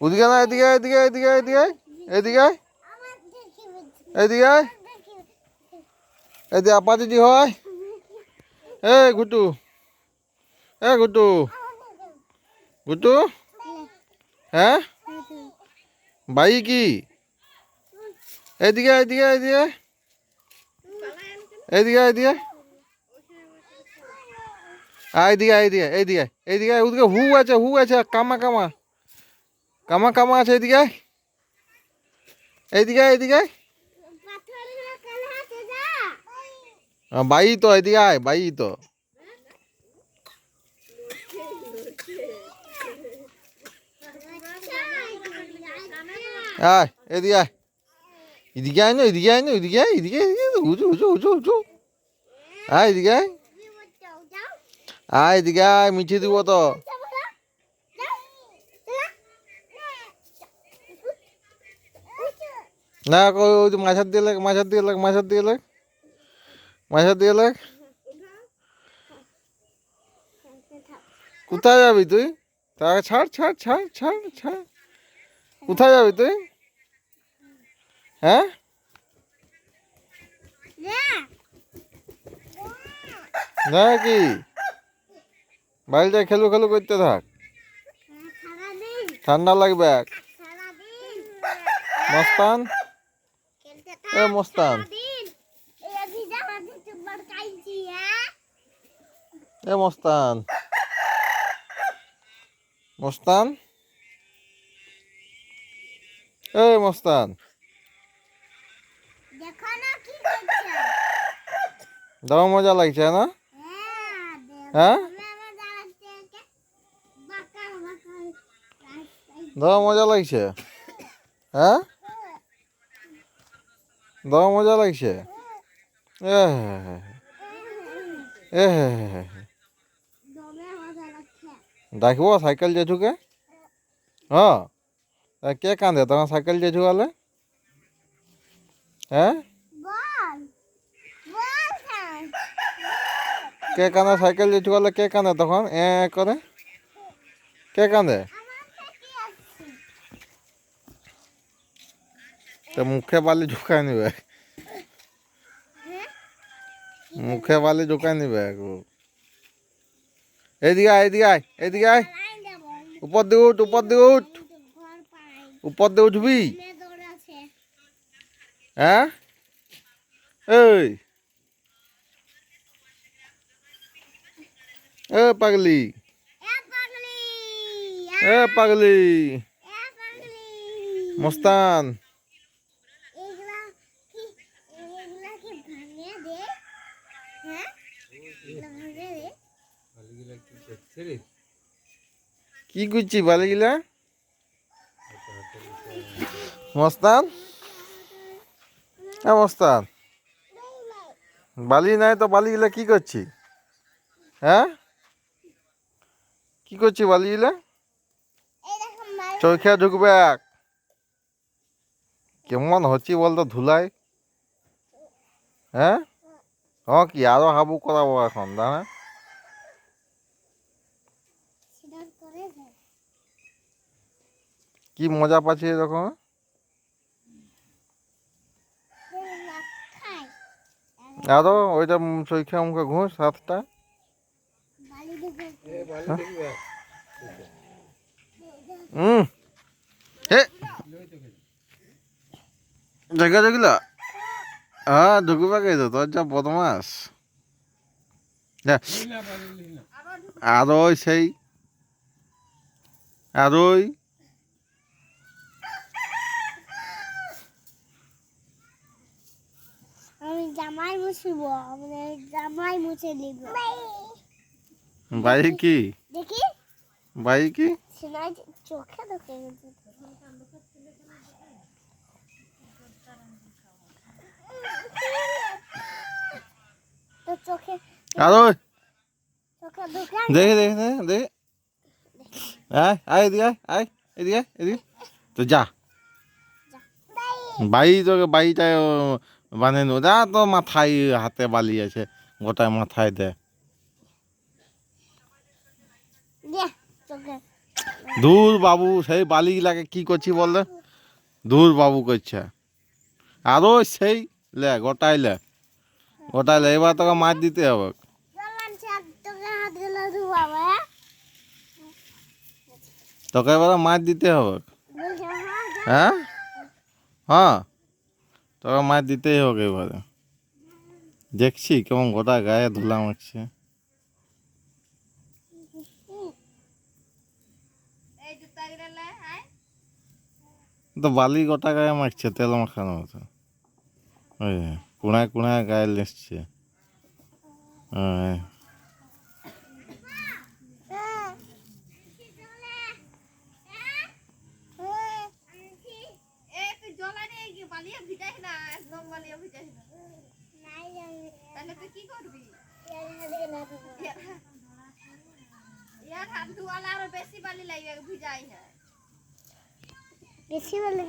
ওদিকে না এদিকে এদিকে এদিকে এদিকে এদিকে এদিকে এদিকে আপা দিদি হয় এ গুটু এ গুটু গুটু হ্যাঁ বাই কি এদিকে এদিকে এদিকে এদিকে এদিকে আয় এদিকে এদিকে এইদিকে আয়, ওদিকে হু আছে হু আছে কামা কামা কামা কামা আছে এদিকে। এইদিকে। আহ, বাই তো এদিকে আয় বাই তো। আয় এদিকে আয়। এদিকে আয় না এদিকে আয় না এদিকে আয় এদিকে উঁচু উঁচু উঁচু এদিকে আয় আয়। এদিকে আয় মিঠিয়ে দিব তো। না ওই যে মাছের দিয়ে লাগ মাছের দিয়ে লাগ মাছের দিয়ে লাগ। মাছের দিয়ে লাগ। কোথায় যাবি তুই? তাকে ছাড় ছাড় ছাড় ছাড় ছাড়। কোথায় যাবি তুই? হ্যাঁ? না কি? বাড়িতে খেলু খেলু করতে থাক। ঠান্ডা লাগবে। মস্তান? এ মস্তান। এ মস্তান। মস্তান? এ মস্তান। দাও মজা লাগছে, না? হ্যাঁ? দাও মজা লাগছে। হ্যাঁ? দাও মজা লাগছে ডাকবো সাইকেল যেছুকে হ্যাঁ কে কান্দে তখন সাইকেল যেছু গেলে হ্যাঁ কে কান্দে সাইকেল যেছু গেলে কে কান্দে তখন এ করে কে কান্দে তো মুখে বালি ঢুকাই নিবে? মুখে বালি ঢুকাই নিবে একটু। এদিকে আয় এদিকে আয় এদিকে আয়। উপর দিয়ে উঠ উপর দিয়ে উঠ। উপর দিয়ে উঠবি? হ্যাঁ? এই। এ পাগলি। এ পাগলি। মস্তান এগুলা কি এগুলা কি ভাঙে দে হ্যাঁ এগুলা ভাঙে দে কি করছি বালিগুলা? মস্তান? হ্যাঁ মস্তান। বালি নাই তো বালিগুলা কি করছি হ্যাঁ? কি করছি বালিগুলা? চোখে ঢুকবে। কেমন হচ্ছি বলতো ধুলাই? হ্যাঁ? হ কি, আরও হাবু করাবো এখন দাঁড়া সিধার করে দে কি মজা পাচ্ছি এরকম আরও ওইটা চোখে মুখে ঘুষ হাতটা। বালি হুম। হে জায়গা জগিলা হ্যাঁ ঢুকবে কে তো? তোর যা বদমাস। আর ওই সেই। আর ওই আমি জামাই মুছব আমি জামাই মুছে নিব। বাই কি? দেখি। বাই কি? সিনাই চোখে তো আর দেখে দেখে দেখে দেখে। আয় আয় এদিকে আয় আয় এদিকে এদিকে তো যা। বাই তোকে বাইটায় বানিয়ে নেব যা তো মাথায় হাতে বালি আছে গোটায় মাথায় দে। দূর বাবু সেই বালিগুলাকে কি করছি বললে দূর বাবু করছে। আরও সেই লে গোটাই লে। গোটাই লে এবার তোকে মাছ দিতে হবে। তোকে এবার মাছ দিতে হবে। বলছে হ্যাঁ? হ্যাঁ। তোকে মাছ দিতেই হবে এবারে। দেখছি কেমন গোটা গায়ে ধুলা মারছে তো বালি গোটা গায়ে মাখছে তেল মাখানো মতো। ওই কুড়ায় কুড়ায় গায়ে লেসছে। হ্যাঁ। হ্যাঁ। এ তুই জলা নিয়ে গিয়ে বালিয়ে ভিজাইস না একদম বালিয়ে ভিজাইস না নাই জানি। তাহলে তুই কি করবি এর হাত গেলে ধোয়াবে। ইয়ার হাত ধোয়ালে আরও বেশি বালি লাগবে ভিজাই হ্যাঁ বেশি বলে